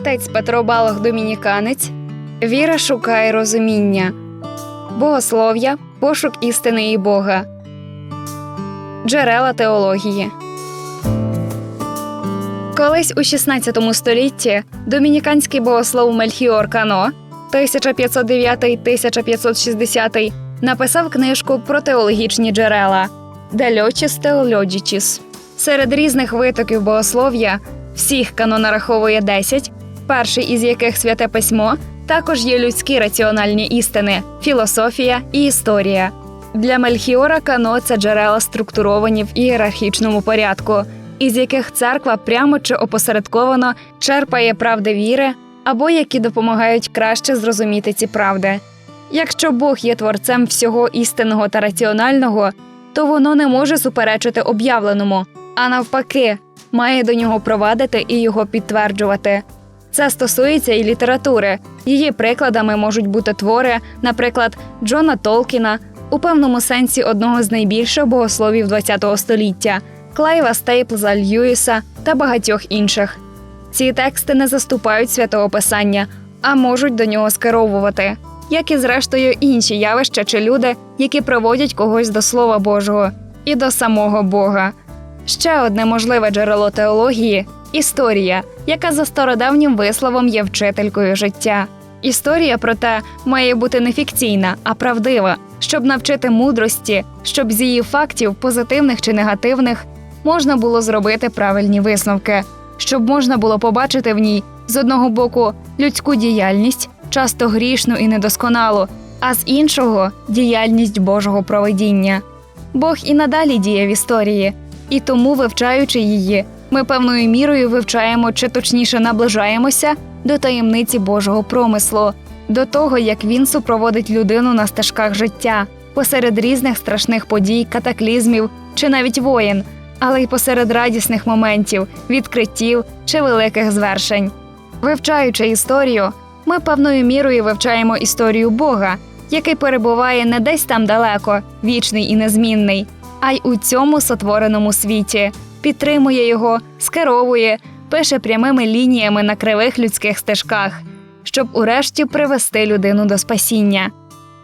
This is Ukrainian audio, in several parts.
Отець Петро Балох Домініканець. Віра шукає розуміння. Богослов'я пошук істини і Бога. Джерела теології. Колись у 16 столітті домініканський богослов Мельхіор Кано 1509-1560 написав книжку про теологічні джерела De Locis Серед різних витоків богослов'я всіх Кано нараховує 10, перший із яких святе письмо, також є людські раціональні істини, філософія і історія. Для Мельхіора Кано це джерела структуровані в ієрархічному порядку, із яких церква прямо чи опосередковано черпає правди віри або які допомагають краще зрозуміти ці правди. Якщо Бог є творцем всього істинного та раціонального, то воно не може суперечити об'явленому, а навпаки, має до нього провадити і його підтверджувати. Це стосується і літератури. Її прикладами можуть бути твори, наприклад, Джона Толкіна, у певному сенсі одного з найбільших богословів ХХ століття, Клайва Стейплза Льюіса та багатьох інших. Ці тексти не заступають святого писання, а можуть до нього скеровувати, як і зрештою інші явища чи люди, які приводять когось до Слова Божого і до самого Бога. Ще одне можливе джерело теології історія, яка за стародавнім висловом є вчителькою життя. Історія, проте, має бути не фікційна, а правдива, щоб навчити мудрості, щоб з її фактів, позитивних чи негативних, можна було зробити правильні висновки, щоб можна було побачити в ній з одного боку людську діяльність, часто грішну і недосконалу, а з іншого діяльність Божого провидіння. Бог і надалі діє в історії, і тому, вивчаючи її, ми певною мірою вивчаємо чи точніше наближаємося до таємниці Божого промислу, до того, як він супроводить людину на стежках життя, посеред різних страшних подій, катаклізмів чи навіть воєн, але й посеред радісних моментів, відкриттів чи великих звершень. Вивчаючи історію, ми певною мірою вивчаємо історію Бога, який перебуває не десь там далеко, вічний і незмінний, а й у цьому сотвореному світі, підтримує його, скеровує, пише прямими лініями на кривих людських стежках, щоб урешті привести людину до спасіння.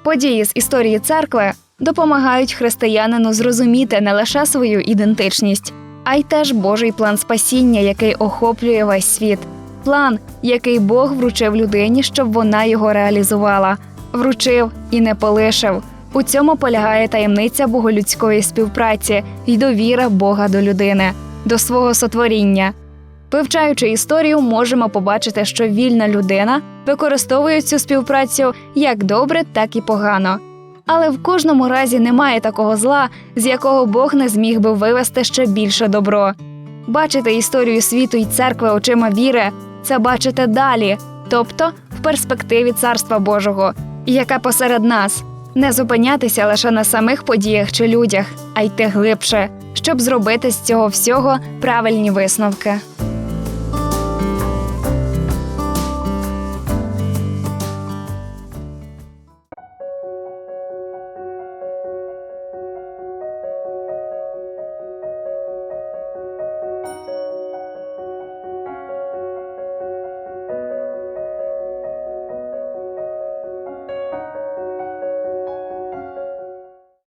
Події з історії церкви допомагають християнину зрозуміти не лише свою ідентичність, а й теж Божий план спасіння, який охоплює весь світ. План, який Бог вручив людині, щоб вона його реалізувала, вручив і не полишив. У цьому полягає таємниця боголюдської співпраці й довіра Бога до людини, до свого сотворіння. Вивчаючи історію, можемо побачити, що вільна людина використовує цю співпрацю як добре, так і погано. Але в кожному разі немає такого зла, з якого Бог не зміг би вивести ще більше добро. Бачити історію світу й церкви очима віри це бачити далі, тобто в перспективі Царства Божого, яке посеред нас, не зупинятися лише на самих подіях чи людях, а йти глибше, щоб зробити з цього всього правильні висновки.